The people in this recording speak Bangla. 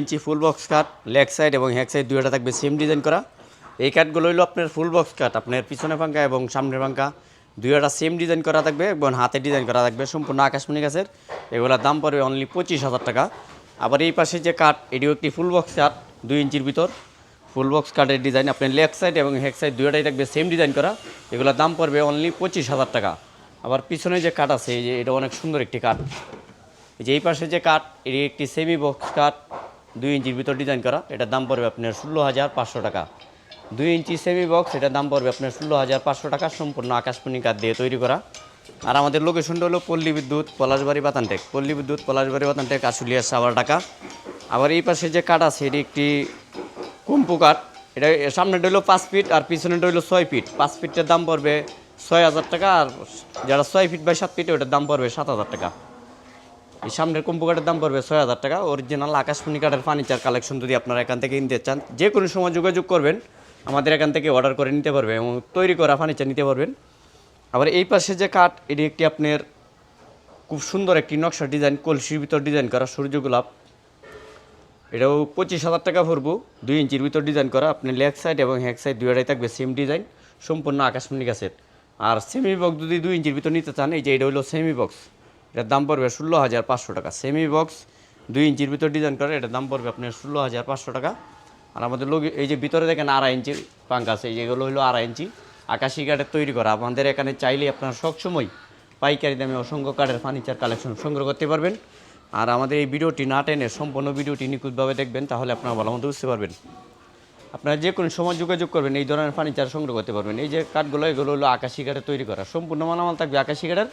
ইঞ্চি full box cut leg side এবং হ্যাক সাইড দুইটা থাকবে সেম ডিজাইন করা। এই কাঠগুলো হলো আপনার ফুল বক্স কাট আপনার পিছনে পাঙ্কা এবং সামনের পাঙ্কা দুইটা সেম ডিজাইন করা থাকবে এবং হাতে ডিজাইন করা থাকবে, সম্পূর্ণ আকাশমণি গাছের। এগুলোর দাম পড়বে অনলি পঁচিশ হাজার টাকা। আবার এই পাশে যে কাঠ এটিও একটি ফুল বক্স কাট দুই ইঞ্চির ভিতর। ফুল বক্স কাঠের ডিজাইন আপনার লেগ সাইড এবং হ্যাক সাইড দুইটাই থাকবে সেম ডিজাইন করা। এগুলোর দাম পড়বে অনলি পঁচিশ হাজার টাকা। আবার পিছনে যে কাঠ আছে যে এটা অনেক সুন্দর একটি কাঠ এই যে এই পাশে যে কাঠ এটি একটি সেমি বক্স কাঠ দুই ইঞ্চির ভিতর ডিজাইন করা, এটার দাম পড়বে আপনার ষোলো হাজার পাঁচশো টাকা। দুই ইঞ্চি সেমি বক্স এটার দাম পড়বে আপনার ষোলো হাজার পাঁচশো টাকা, সম্পূর্ণ আকাশমণি কাঠ দিয়ে তৈরি করা। আর আমাদের লোকেশনটা হলো পল্লী বিদ্যুৎ, পলাশবাড়ি বাতানটেক। পল্লী বিদ্যুৎ, পলাশবাড়ি বাতানটেক আশুলিয়া সাবার টাকা আবার এই পাশে যে কাঠ আছে, এটি একটি কুম্পু কাঠ। এটা এর সামনেটা হলো পাঁচ ফিট আর পিছনেটা হলো ছয় ফিট। পাঁচ ফিটের দাম পড়বে ছয় হাজার টাকা আর যারা ছয় ফিট বাই সাত ফিট, ওটার দাম পড়বে সাত হাজার টাকা। এই সামনের কম্পু কাঠের দাম পড়বে ছয় হাজার টাকা। অরিজিনাল আকাশমণি কাঠের ফার্নিচার কালেকশন যদি আপনারা এখান থেকে নিতে চান, যে কোনো সময় যোগাযোগ করবেন, আমাদের এখান থেকে অর্ডার করে নিতে পারবে এবং তৈরি করা ফার্নিচার নিতে পারবেন। আবার এই পাশে যে কাঠ, এটি একটি আপনার খুব সুন্দর একটি নকশা ডিজাইন কলসির ভিতর ডিজাইন করা সূর্য গোলাপ এটাও পঁচিশ হাজার টাকা ভরবো দুই ইঞ্চির ভিতর ডিজাইন করা আপনি লেগ সাইড এবং হ্যাক সাইড দুইটাই থাকবে সেম ডিজাইন সম্পূর্ণ আকাশমণি গাছের। আর সেমি বক্স যদি দুই ইঞ্চির ভিতর নিতে চান, এই যে এটা হলো সেমি বক্স এটার দাম পড়বে ষোলো হাজার পাঁচশো টাকা। সেমি বক্স দুই ইঞ্চির ভিতর ডিজাইন করে, এটার দাম পড়বে আপনার ষোলো হাজার পাঁচশো টাকা। আর আমাদের লোক এই যে ভিতরে দেখেন আড়াই ইঞ্চি পাঙ্ক আছে যেগুলো হলো আড়াই ইঞ্চি। আকাশি কাঠের তৈরি করা। আমাদের এখানে চাইলে আপনারা সবসময় পাইকারি দামে অসংখ্য কাঠের ফার্নিচার কালেকশন সংগ্রহ করতে পারবেন। আর আমাদের এই ভিডিওটি না টেনে সম্পূর্ণ ভিডিওটি নিখুঁতভাবে দেখবেন, তাহলে আপনারা ভালো মতো বুঝতে পারবেন। আপনারা যে কোনো সময় যোগাযোগ করবেন, এই ধরনের ফার্নিচার সংগ্রহ করতে পারবেন। এই যে কাঠগুলো, এগুলো হলো আকাশি কাঠের তৈরি করা। সম্পূর্ণ মালামাল থাকবে আকাশি কাঠের।